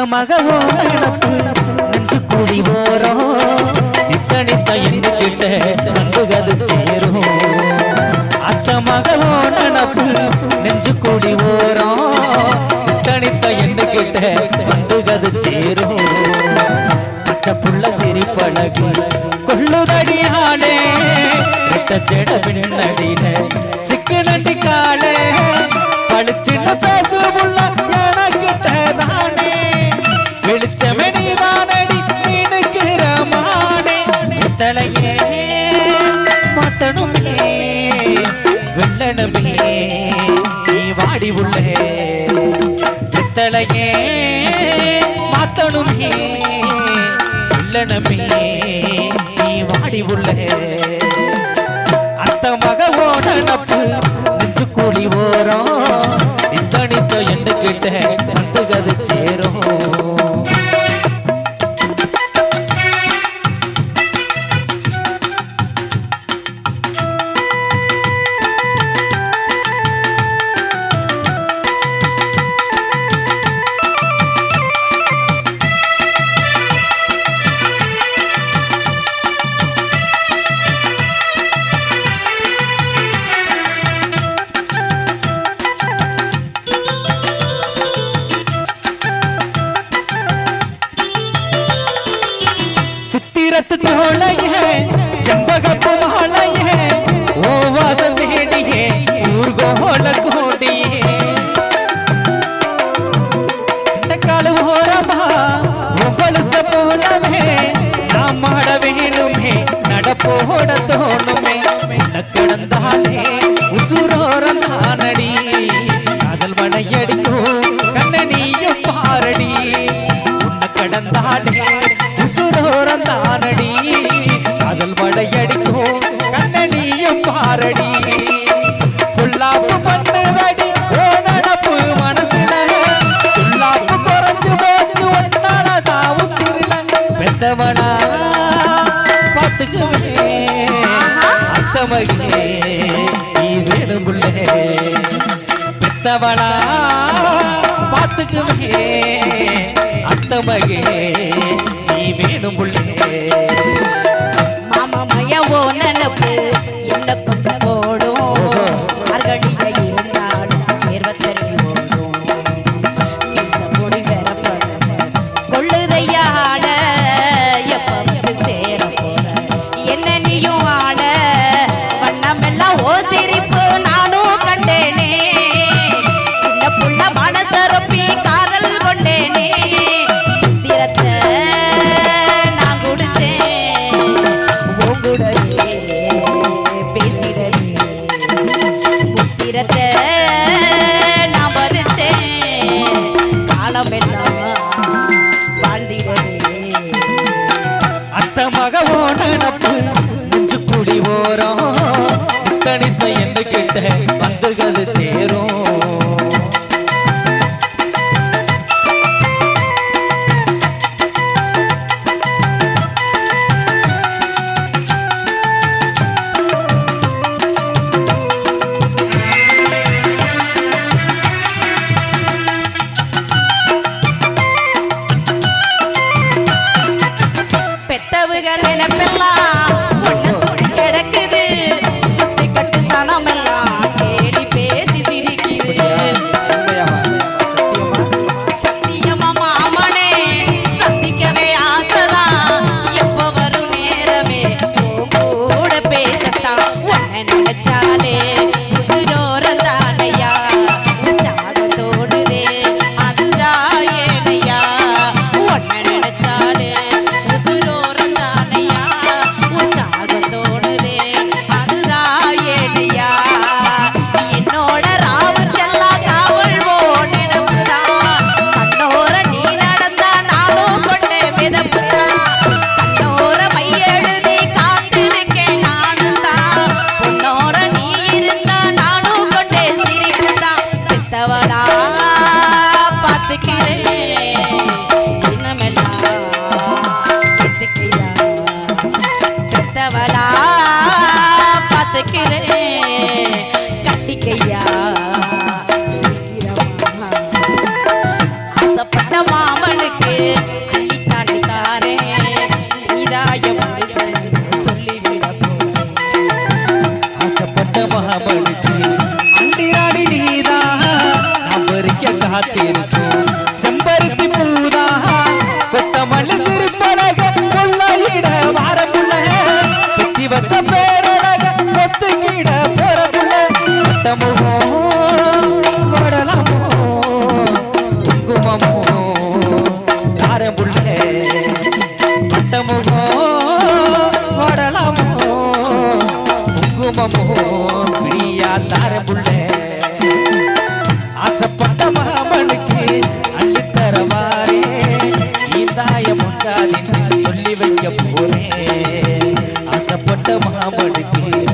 நித்தமாக ஓரப்பு நெஞ்சு கூடி ஓரம் நித்தனித்த எங்கு கிட்ட நம்புகது சேரும். அத்தமாக ஓ நனப்பு நெஞ்சு கூடி ஓரம் நித்தனித்த எங்கு கிட்ட நம்புகது சேரும். பட்ட புள்ள சிரிப்பழகு கொள்ளுதடியாலே செட பின்னடின சிக்கு நட்டி காலே வாழுமே உள்ளனமே நீ வாடி உள்ள. அத்த மகவோ நப்பு நெஞ்சு கூடி ஓரம். நித்தனித்த என்று கிட்ட வந்து நல்லவனா பார்த்துக்குவே அத்த மகனே நீ வேணும் பிள்ளை. பெத்தவனா? பார்த்துக்குவே அத்த மகனே ஆயிரத்தை நான் பதிச்சேன் காலம் எல்லாம் வாழ்ந்திடவே. அத்த மகவோ நினப்பு நெஞ்சு புலி பாட்டுகள் நினைப்பெல்லாம் ஆசைப்பட்ட மகாபலிக்கு அண்டி ஆடி நீதான் நான் பறிக்க காத்திருக்கேன். ஈந்தாய சொல்லி வைக்க போறேன் ஆசைப்பட்ட மாமனுக்கு